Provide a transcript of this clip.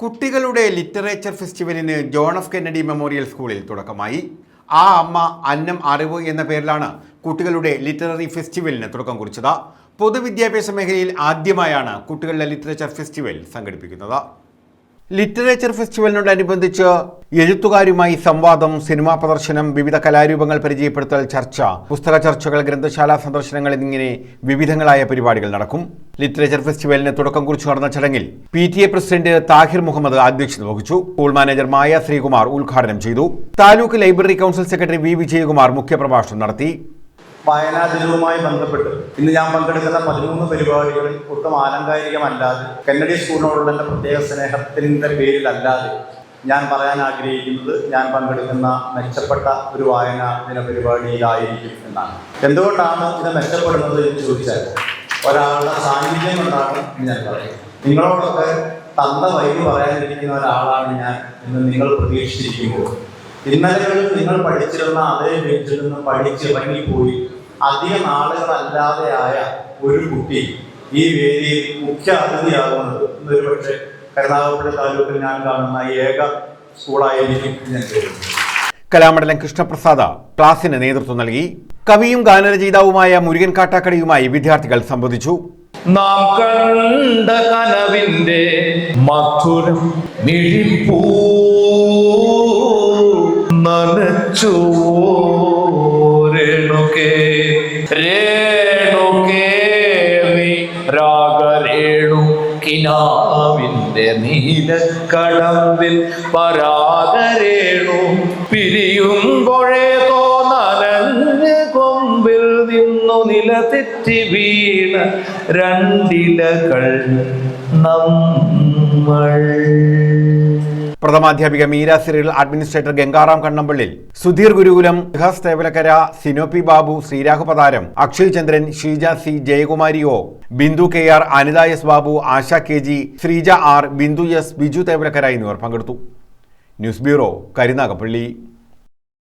കുട്ടികളുടെ ലിറ്ററേച്ചർ ഫെസ്റ്റിവലിന് John F Kennedy memorial സ്കൂളിൽ തുടക്കമായി. ആ അമ്മ അന്നം അറിവ് എന്ന പേരിലാണ് കുട്ടികളുടെ ലിറ്റററി ഫെസ്റ്റിവലിന് തുടക്കം കുറിച്ചത്. പൊതുവിദ്യാഭ്യാസ മേഖലയിൽ ആദ്യമായാണ് കുട്ടികളുടെ ലിറ്ററേച്ചർ ഫെസ്റ്റിവൽ സംഘടിപ്പിക്കുന്നത്. ലിറ്ററേച്ചർ ഫെസ്റ്റിവലിനോടനുബന്ധിച്ച് എഴുത്തുകാരുമായി സംവാദം സിനിമാ പ്രദർശനം വിവിധ കലാരൂപങ്ങൾ പരിചയപ്പെടുത്തൽ ചർച്ച പുസ്തക ചർച്ചകൾ ഗ്രന്ഥശാല സന്ദർശനങ്ങൾ എന്നിങ്ങനെ വിവിധങ്ങളായ പരിപാടികൾ നടക്കും. ലിറ്ററേച്ചർ ഫെസ്റ്റിവലിന് തുടക്കം കുറിച്ച് നടന്ന ചടങ്ങിൽ P T A president Tahir Muhammad അധ്യക്ഷത വഹിച്ചു. സ്കൂൾ മാനേജർ മായ ശ്രീകുമാർ ഉദ്ഘാടനം ചെയ്തു. Taluk library council secretary V Vijayakumar മുഖ്യപ്രഭാഷണം നടത്തി. വായനാ ദിനവുമായി ബന്ധപ്പെട്ട് ഇന്ന് ഞാൻ പങ്കെടുക്കുന്ന പതിമൂന്ന് പരിപാടികളിൽ ഒട്ടും ആലങ്കാരികമല്ലാതെ കന്നഡി സ്കൂളിനോടുള്ള എന്റെ പ്രത്യേക സ്നേഹത്തിന്റെ പേരിലല്ലാതെ ഞാൻ പറയാൻ ആഗ്രഹിക്കുന്നത് ഞാൻ പങ്കെടുക്കുന്ന മെച്ചപ്പെട്ട ഒരു വായന ദിന പരിപാടിയിലായിരിക്കും എന്നാണ്. എന്തുകൊണ്ടാണ് ഇത് മെച്ചപ്പെടുന്നത് എന്ന് ചോദിച്ചാൽ ഒരാളുടെ സാന്നിധ്യം കൊണ്ടാണ് ഞാൻ പറയുന്നത് നിങ്ങളോടൊക്കെ തന്ന വൈകി പറയാനിരിക്കുന്ന ഒരാളാണ് ഞാൻ എന്ന് നിങ്ങൾ പ്രതീക്ഷിച്ചിരിക്കുമ്പോൾ ഇന്നലെ നിങ്ങൾ പഠിച്ചിരുന്ന അതേ ബെഞ്ചിൽ നിന്ന് പഠിച്ചിറങ്ങിപ്പോയി അധിക നാളുകളല്ലാതെയായ ഒരു കുട്ടി ഈ വേദിയിൽ മുഖ്യ അതിഥിയാകുന്നത്. ഇന്നൊരു പക്ഷേ കരുനാഗപ്പള്ളി താലൂക്കിൽ ഞാൻ കാണുന്ന ഏക സ്കൂളായിരിക്കും ഞാൻ കരുതുന്നു. കലാമണ്ഡലം കൃഷ്ണപ്രസാദ ക്ലാസിന് നേതൃത്വം നൽകി. കവിയും ഗാനരചയിതാവുമായ മുരുകൻ കാട്ടാക്കടയുമായി വിദ്യാർത്ഥികൾ സംബന്ധിച്ചു നാം കണ്ട കനവിന്റെ മധുരം മിഴിപ്പൂ നനച്ചു. രേണുകേ നീ രാഗരേണു കിനാവിന്റെ നീലക്കടമ്പിൽ പരാഗരേണു പിരിയുമ്പോഴേ തോന്നലഞ്ഞ് കൊമ്പിൽ നിന്നു നിലതെറ്റി വീണ രണ്ടിലകൾ നമ്മൾ. പ്രഥമാധ്യാപിക മീര സിറിൽ അഡ്മിനിസ്ട്രേറ്റർ ഗംഗാറാം കണ്ണമ്പള്ളിൽ. സുധീർ ഗുരുകുലം ഇഹസ് Thevalakkara സിനോപി Babu Sreeraghu Patharam Akshay Chandran Sheeja C Jayakumari O Bindu K R Anitha S Babu Asha K G Sreeja R Bindu S Biju Thevalakkara എന്നിവർ പങ്കെടുത്തു. News bureau Karunagappally.